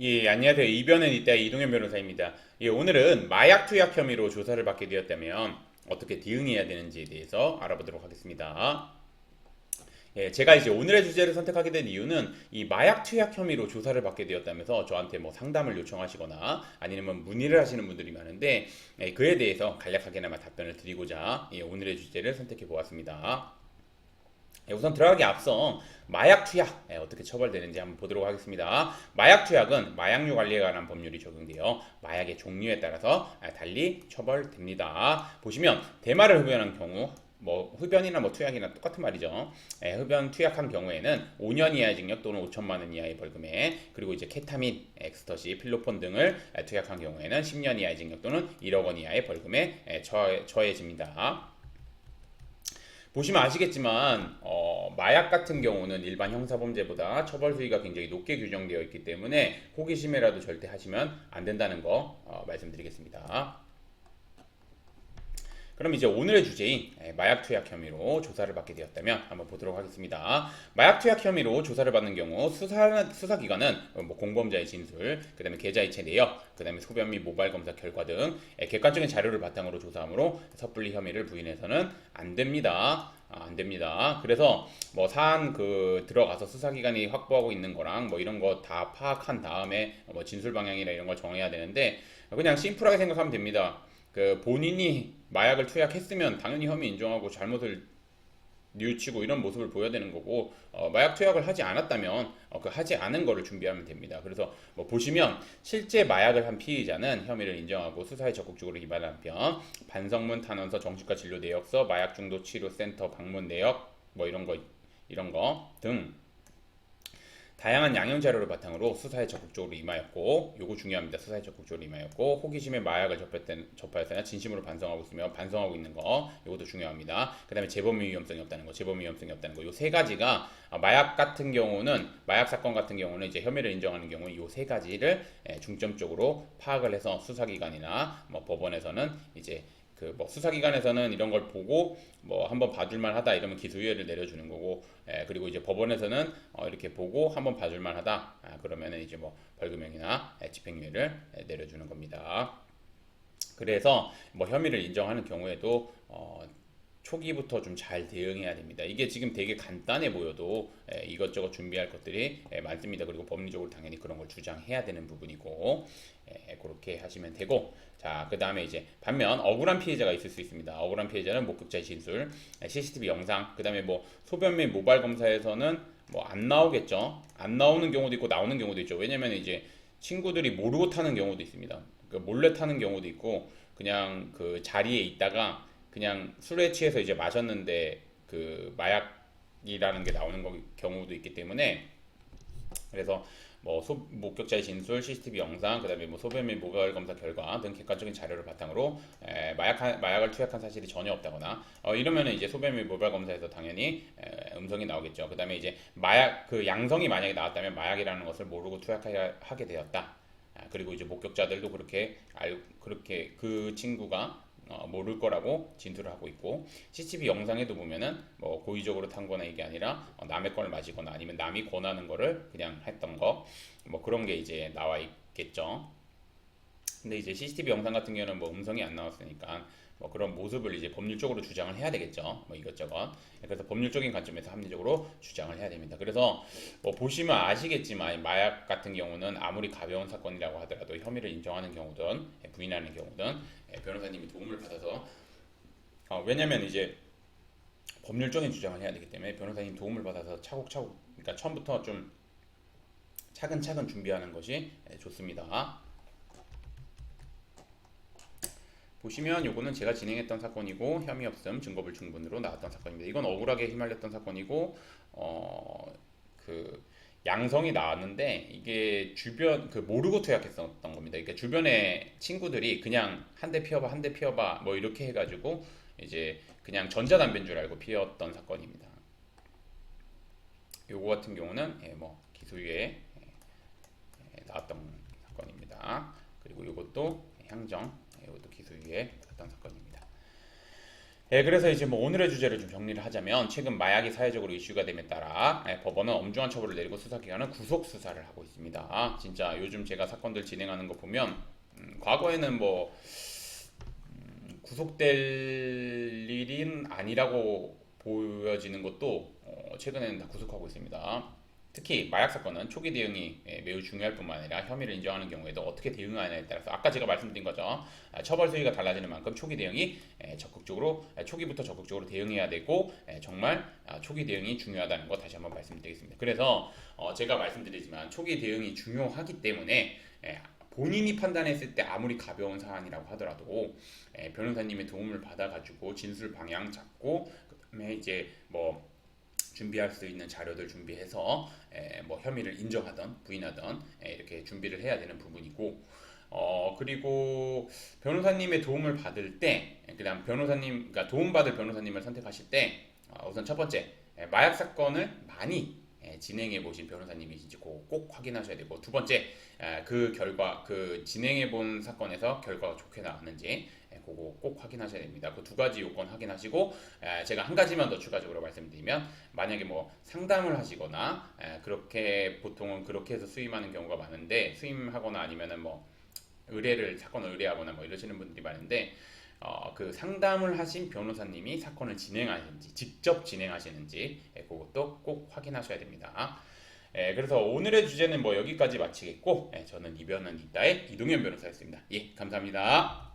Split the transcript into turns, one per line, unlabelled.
예, 안녕하세요. 이변은 이따 이동현 변호사입니다. 예, 오늘은 마약 투약 혐의로 조사를 받게 되었다면 어떻게 대응해야 되는지에 대해서 알아보도록 하겠습니다. 예, 제가 이제 오늘의 주제를 선택하게 된 이유는 이 마약 투약 혐의로 조사를 받게 되었다면서 저한테 뭐 상담을 요청하시거나 아니면 문의를 하시는 분들이 많은데 예, 그에 대해서 간략하게나마 답변을 드리고자 예, 오늘의 주제를 선택해 보았습니다. 예, 우선 들어가기 앞서 마약 투약 예, 어떻게 처벌되는지 한번 보도록 하겠습니다. 마약 투약은 마약류 관리에 관한 법률이 적용되어 마약의 종류에 따라서 아, 달리 처벌됩니다. 보시면 대마를 흡연한 경우 뭐 흡연이나 뭐 투약이나 똑같은 말이죠. 예, 흡연 투약한 경우에는 5년 이하의 징역 또는 5천만 원 이하의 벌금에 그리고 이제 케타민, 엑스터시, 필로폰 등을 예, 투약한 경우에는 10년 이하의 징역 또는 1억 원 이하의 벌금에 예, 처해, 처해집니다. 보시면 아시겠지만 어, 마약 같은 경우는 일반 형사범죄보다 처벌 수위가 굉장히 높게 규정되어 있기 때문에 호기심에라도 절대 하시면 안 된다는 거 어, 말씀드리겠습니다. 그럼 이제 오늘의 주제인 예, 마약 투약 혐의로 조사를 받게 되었다면 한번 보도록 하겠습니다. 마약 투약 혐의로 조사를 받는 경우 수사 수사 기관은 뭐 공범자의 진술, 그다음에 계좌이체 내역, 그다음에 소변 및 모발 검사 결과 등 예, 객관적인 자료를 바탕으로 조사하므로 섣불리 혐의를 부인해서는 안 됩니다. 아, 안 됩니다. 그래서 뭐 사안 그 들어가서 수사기관이 확보하고 있는 거랑 뭐 이런 거 다 파악한 다음에 뭐 진술 방향이나 이런 걸 정해야 되는데 그냥 심플하게 생각하면 됩니다. 그 본인이 마약을 투약했으면 당연히 혐의 인정하고 잘못을 뉘우치고 이런 모습을 보여야 되는 거고 어, 마약 투약을 하지 않았다면 어, 그 하지 않은 거를 준비하면 됩니다. 그래서 뭐 보시면 실제 마약을 한 피의자는 혐의를 인정하고 수사에 적극적으로 임하는 한편 반성문 탄원서 정신과 진료 내역서 마약 중독 치료 센터 방문 내역 뭐 이런 거 이런 거 등 다양한 양형 자료를 바탕으로 수사에 적극적으로 임하였고 요거 중요합니다. 수사에 적극적으로 임하였고 호기심에 마약을 접했던 접하였으나 진심으로 반성하고 있으며 반성하고 있는 거 요것도 중요합니다. 그 다음에 재범 위험성이 없다는 거, 재범 위험성이 없다는 거. 요 세 가지가 아, 마약 같은 경우는 마약 사건 같은 경우는 이제 혐의를 인정하는 경우 요세 가지를 예, 중점적으로 파악을 해서 수사기관이나 뭐 법원에서는 이제 그 뭐 수사기관에서는 이런 걸 보고 뭐 한번 봐줄만 하다 이러면 기소유예를 내려주는 거고 예, 그리고 이제 법원에서는 어, 이렇게 보고 한번 봐줄만 하다 아, 그러면은 이제 뭐 벌금형이나 예, 집행유예를 예, 내려주는 겁니다. 그래서 뭐 혐의를 인정하는 경우에도 어, 초기부터 좀 잘 대응해야 됩니다. 이게 지금 되게 간단해 보여도 예, 이것저것 준비할 것들이 예, 많습니다. 그리고 법리적으로 당연히 그런 걸 주장해야 되는 부분이고 예, 그렇게 하시면 되고 자 그 다음에 이제 반면 억울한 피해자가 있을 수 있습니다. 억울한 피해자는 목격자의 진술, 예, CCTV 영상, 그 다음에 뭐 소변 및 모발 검사에서는 뭐 안 나오겠죠. 안 나오는 경우도 있고 나오는 경우도 있죠. 왜냐면 이제 친구들이 모르고 타는 경우도 있습니다. 그 몰래 타는 경우도 있고 그냥 그 자리에 있다가 그냥 술에 취해서 이제 마셨는데 그 마약이라는 게 나오는 거, 경우도 있기 때문에 그래서 뭐 소, 목격자의 진술, CCTV 영상, 그다음에 뭐 소변 및 모발 검사 결과 등 객관적인 자료를 바탕으로 에, 마약 마약을 투약한 사실이 전혀 없다거나 어, 이러면은 이제 소변 및 모발 검사에서 당연히 에, 음성이 나오겠죠. 그다음에 이제 마약 그 양성이 만약에 나왔다면 마약이라는 것을 모르고 투약하게 되었다. 아, 그리고 이제 목격자들도 그렇게 알 그렇게 그 친구가 어, 모를 거라고 진술을 하고 있고 CCTV 영상에도 보면은 뭐 고의적으로 탄 거나 이게 아니라 어, 남의 걸 마시거나 아니면 남이 권하는 거를 그냥 했던 거 뭐 그런 게 이제 나와 있겠죠. 근데 이제 CCTV 영상 같은 경우는 뭐 음성이 안 나왔으니까 뭐 그런 모습을 이제 법률적으로 주장을 해야 되겠죠. 뭐 이것저것. 그래서 법률적인 관점에서 합리적으로 주장을 해야 됩니다. 그래서 뭐 보시면 아시겠지만 마약 같은 경우는 아무리 가벼운 사건이라고 하더라도 혐의를 인정하는 경우든 예, 부인하는 경우든 예, 변호사님이 도움을 받아서 어, 왜냐면 이제 법률적인 주장을 해야 되기 때문에 변호사님 도움을 받아서 차곡차곡 그러니까 처음부터 좀 차근차근 준비하는 것이 예, 좋습니다. 보시면 요거는 제가 진행했던 사건이고 혐의 없음 증거 불 충분으로 나왔던 사건입니다. 이건 억울하게 휘말렸던 사건이고 어 그 양성이 나왔는데 이게 주변 그 모르고 투약했었던 겁니다. 그러니까 주변에 친구들이 그냥 한 대 피워봐 한 대 피워봐 뭐 이렇게 해가지고 이제 그냥 전자담배인 줄 알고 피웠던 사건입니다. 요거 같은 경우는 예, 뭐 기소유예 나왔던 사건입니다. 그리고 요것도 향정 예, 그래서 이제 뭐 오늘의 주제를 좀 정리를 하자면 최근 마약이 사회적으로 이슈가 됨에 따라 예, 법원은 엄중한 처벌을 내리고 수사기관은 구속 수사를 하고 있습니다. 진짜 요즘 제가 사건들 진행하는 거 보면 음, 과거에는 뭐 음, 구속될 일은 아니라고 보여지는 것도 어, 최근에는 다 구속하고 있습니다. 특히 마약 사건은 초기 대응이 예, 매우 중요할 뿐만 아니라 혐의를 인정하는 경우에도 어떻게 대응하느냐에 따라서 아까 제가 말씀드린 거죠. 아, 처벌 수위가 달라지는 만큼 초기 대응이 예, 적극적으로 예, 초기부터 적극적으로 대응해야 되고 예, 정말 아, 초기 대응이 중요하다는 거 다시 한번 말씀드리겠습니다. 그래서 어, 제가 말씀드리지만 초기 대응이 중요하기 때문에 예, 본인이 판단했을 때 아무리 가벼운 사안이라고 하더라도 예, 변호사님의 도움을 받아가지고 진술 방향 잡고 그다음에 이제 뭐 준비할 수 있는 자료들 준비해서 에, 뭐 혐의를 인정하던 부인하던 에, 이렇게 준비를 해야 되는 부분이고 어 그리고 변호사님의 도움을 받을 때 에, 그다음 변호사님 그러니까 도움받을 변호사님을 선택하실 때 어, 우선 첫 번째 에, 마약 사건을 많이 에, 진행해 보신 변호사님이신지 꼭, 꼭 확인하셔야 되고 두 번째 에, 그 결과 그 진행해 본 사건에서 결과가 좋게 나왔는지 에, 그거 꼭 확인하셔야 됩니다. 그 두 가지 요건 확인하시고 에, 제가 한 가지만 더 추가적으로 말씀드리면 만약에 뭐 상담을 하시거나 에, 그렇게 보통은 그렇게 해서 수임하는 경우가 많은데 수임하거나 아니면은 뭐 의뢰를 사건을 의뢰하거나 뭐 이러시는 분들이 많은데 어, 그 상담을 하신 변호사님이 사건을 진행하시는지 직접 진행하시는지 예, 그것도 꼭 확인하셔야 됩니다. 예, 그래서 오늘의 주제는 뭐 여기까지 마치겠고 예, 저는 이변은 이따의 이동현 변호사였습니다. 예, 감사합니다.